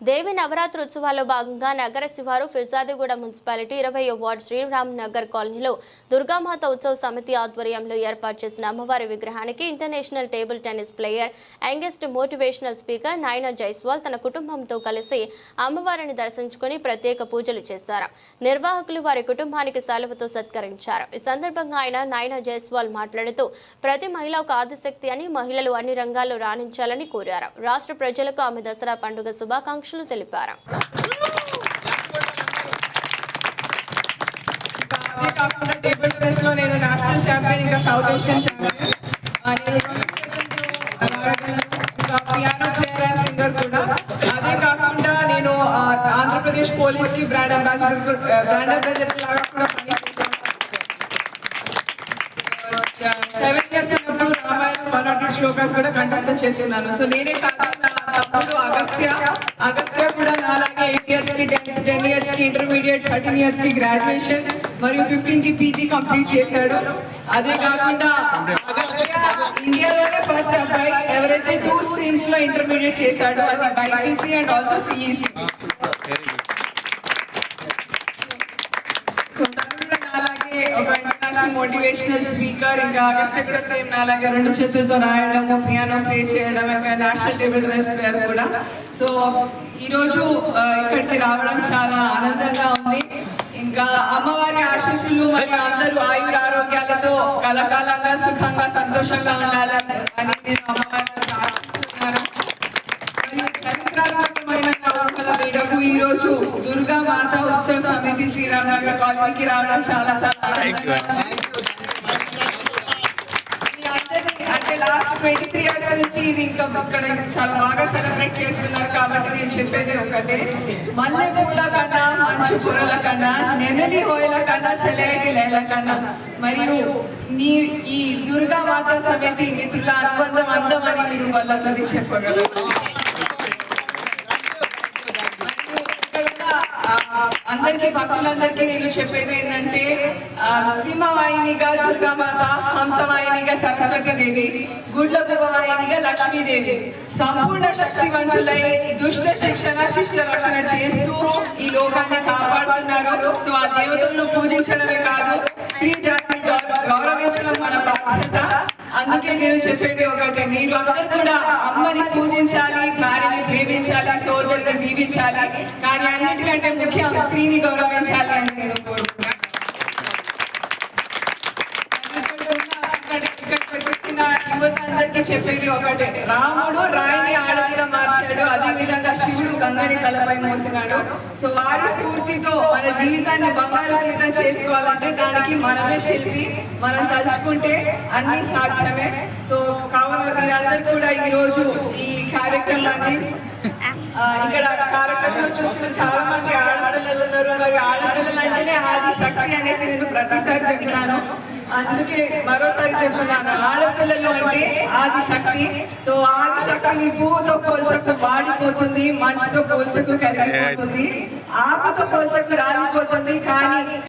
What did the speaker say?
దేవి నవరాత్రి ఉత్సవాల్లో భాగంగా నగర శివారు ఫిర్జాదిగూడ మున్సిపాలిటీ ఇరవై వార్డు శ్రీరామ్ నగర్ కాలనీలో దుర్గామాత ఉత్సవ సమితి ఆధ్వర్యంలో ఏర్పాటు చేసిన అమ్మవారి విగ్రహానికి international table tennis player youngest motivational speaker Nayana Jaiswal తన కుటుంబంతో కలిసి అమ్మవారిని దర్శించుకుని ప్రత్యేక పూజలు చేశారు. నిర్వాహకులు వారి కుటుంబానికి సెలవుతో సత్కరించారు. ఈ సందర్భంగా ఆయన నాయనా జైస్వాల్ మాట్లాడుతూ ప్రతి మహిళ ఒక ఆదిశక్తి అని మహిళలు అన్ని రంగాల్లో రాణించాలని కోరారు. రాష్ట్ర ప్రజలకు ఆమె దసరా పండుగ శుభాకాంక్ష శుభాకాంక్షలు తెలిపారు. అదే కాకుండా టేబుల్లో నేను నేషనల్ ఛాంపియన్ ఇంకా సౌత్ ఏషియన్ ఛాంపియన్. ఆ, నేను ఇంకా పియానో ప్లేయర్ అండ్ సింగర్ కూడా. అదే కాకుండా నేను ఆ, ఆంధ్రప్రదేశ్ పోలీస్కి బ్రాండ్ అంబాసిడర్ బ్రాండ్ అంబాసిడర్ లాగా కూడా సెవెన్ రామాయణం వన్ నాట్ శ్లోకాస్ కూడా కంటెస్ట్ చేస్తున్నాను. సో నేనే కాదు నా తమ్ముడు అగస్త్య. అగస్త్య కూడా నాలాగే ఎయిట్ ఇయర్స్కి టెన్ టెన్ ఇయర్స్కి ఇంటర్మీడియట్ థర్టీన్ ఇయర్స్కి గ్రాడ్యుయేషన్ మరియు ఫిఫ్టీన్కి పీజీ కంప్లీట్ చేశాడు. అదే కాకుండా ఇండియాలోనే ఫస్ట్ అబ్బాయి. ఎవరైతే టూ స్ట్రీమ్స్లో ఇంటర్మీడియట్ చేశాడో అది BiPC and also CEC so తను ఒక ఇంటర్నేషనల్ మోటివేషనల్ స్పీకర్ ఇంకా అగస్త్య కూడా సేమ్ నాలాగే రెండు చేతులతో రాయడము పియానో ప్లే చేయడం ఇంకా నేషనల్ టేబుల్ టెన్నిస్ ప్లేయర్ కూడా. సో ఈరోజు ఇక్కడికి రావడం చాలా ఆనందంగా ఉంది. ఇంకా అమ్మవారి ఆశీస్సులు మరియు అందరూ ఆయుర ఆరోగ్యాలతో కలకాలంగా సుఖంగా సంతోషంగా ఉండాలని అని నేను అమ్మవారిని ప్రార్థిస్తున్నాను. మరియు చరిత్రాత్మకమైన నవకల వేడుకు ఈ రోజు దుర్గా మాత ఉత్సవ సమితి శ్రీరామ్ నగర్ కాలనీకి రావడం చాలా చాలా ఆనందంగా లాస్ట్ ట్వంటీ త్రీ ఇయర్స్ నుంచి ఇది ఇంకా ఇక్కడ చాలా బాగా సెలబ్రేట్ చేస్తున్నారు కాబట్టి నేను చెప్పేది ఒకటే. మల్లె పూల కన్నా మంచు పొరల కన్నా నెమలి హోయల కన్నా సెలైటి లేల కన్నా మరియు మీ ఈ దుర్గా మాతా సమితి మిత్రుల అనుబంధం అందమని మీరు వాళ్ళకి చెప్పగలరు మరియు ఇక్కడున్న, ఆ, అందరికీ భక్తులందరికీ నేను చెప్పేది ఏంటంటే ఆ, సింహవాహినిగా దుర్గామాత హంసవాహినిగా సరస్వతి దేవి గుడ్ల వాహినిగా లక్ష్మీదేవి. సంపూర్ణ శక్తివంతులై దుష్ట శిక్షణ శిష్ట రక్షణ చేస్తూ ఈ లోకాన్ని కాపాడుతున్నారు. సో ఆ దేవతలను పూజ నేను చెప్పేది ఒకటి మీరు అందరు కూడా అమ్మని పూజించాలి భార్యని ప్రేమించాలి సోదరుని దీవించాలి. కానీ అన్నిటికంటే ముఖ్యం స్త్రీని గౌరవించాలి అని నేను కోరుకుంటున్నాను ఇక్కడ- ఇక్కడికి యువత చెప్పేది ఒకటే. రాముడు రాయిని ఆడదిగా మార్చాడు. అదే విధంగా శివుడు గంగని తలపై మోసినాడు. సో వారి స్ఫూర్తితో మన జీవితాన్ని బంగారు జీవితం చేసుకోవాలంటే దానికి మనమే శిల్పి. మనం తలుచుకుంటే అన్ని సాధ్యమే. సో కావున మీరందరూ కూడా ఈ రోజు ఈ కార్యక్రమాన్ని ఇక్కడ కార్యక్రమంలో చూసిన చాలా మంది ఆడపిల్లలు ఉన్నారు. మరి ఆడపిల్లలు అంటేనే ఆది శక్తి అనేసి నేను ప్రతిసారి చెప్తాను అందుకే మరోసారి చెప్తున్నాను ఆడపిల్లలు అంటే ఆది శక్తి సో ఆది శక్తిని పువ్వుతో పోల్చకు వాడిపోతుంది మంచుతో పోల్చకు కరిగిపోతుంది. ఆకుతో పోల్చకు రాలిపోతుంది కానీ